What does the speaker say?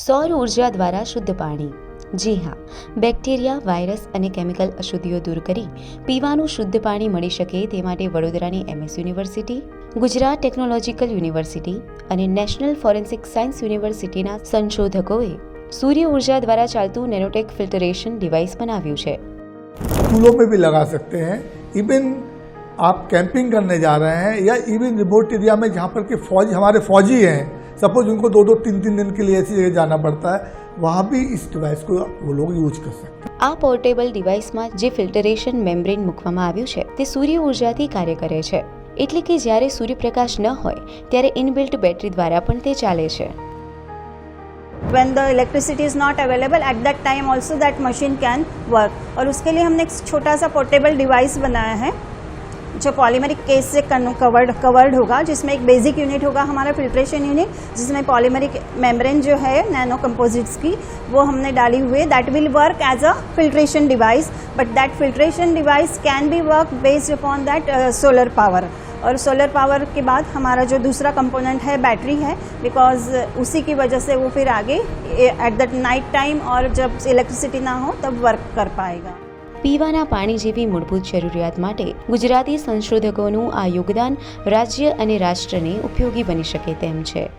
સૌર ઉર્જા દ્વારા શુદ્ધ પાણી જી હા બેક્ટેરિયા વાયરસ અને કેમિકલ અશુદ્ધિઓ દૂર કરી પીવાનું શુદ્ધ પાણી મળી શકે તે માટે વડોદરાની MS university Gujarat technological university અને નેશનલ ફોરેન્સિક સાયન્સ યુનિવર્સિટીના સંશોધકોએ સૂર્ય ઉર્જા દ્વારા ચાલતું નેનોટેક ફિલ્ટરેશન ડિવાઇસ બનાવ્યું છે स्कूलों में भी लगा सकते हैं इवन आप कैंपिंग करने जा रहे हैं या इवन रिमोट एरिया में जहाँ पर कि फौज हमारे फौजी हैं सपोज उनको दो दो तीन तीन दिन के लिए ऐसी जगह जाना पड़ता है वहाँ भी इस डिवाइस को वो लोग यूज कर सकते हैं આ પોર્ટેબલ ડિવાઇસમાં જે ફિલ્ટરેશન મેમ્બ્રેન મૂકવામાં આવ્યું છે તે સૂર્ય ઉર્જાથી કાર્ય કરે છે એટલે કે જ્યારે સૂર્યપ્રકાશ ન હોય ત્યારે ઇનબિલ્ટ બેટરી દ્વારા પણ તે ચાલે છે when the electricity is not available at that time also that machine can work और उसके लिए हमने एक छोटा सा पोर्टेबल डिवाइस बनाया है जो पॉलीमरिक केस से कवर्ड कवर्ड होगा, जिसमें एक बेसिक यूनिट होगा हमारा फिल्ट्रेशन यूनिट जिसमें पॉलीमरिक मेम्ब्रेन जो है नैनो कंपोजिट्स की, वो हमने डाली हुई that will work as a filtration device but that filtration device can be work based upon that solar power और सोलर पावर के बाद हमारा जो दूसरा कंपोनेंट है बैटरी है बिकॉज़ उसी की वजह से वो फिर आगे एट द नाइट टाइम और जब इलेक्ट्रिसिटी ना हो, तब वर्क कर पाएगा। પીવાના પાણી જેવી મૂળભૂત જરૂરિયાત માટે ગુજરાતી સંશોધકોનું આ યોગદાન રાજ્ય અને રાષ્ટ્રને ઉપયોગી બની શકે તેમ છે.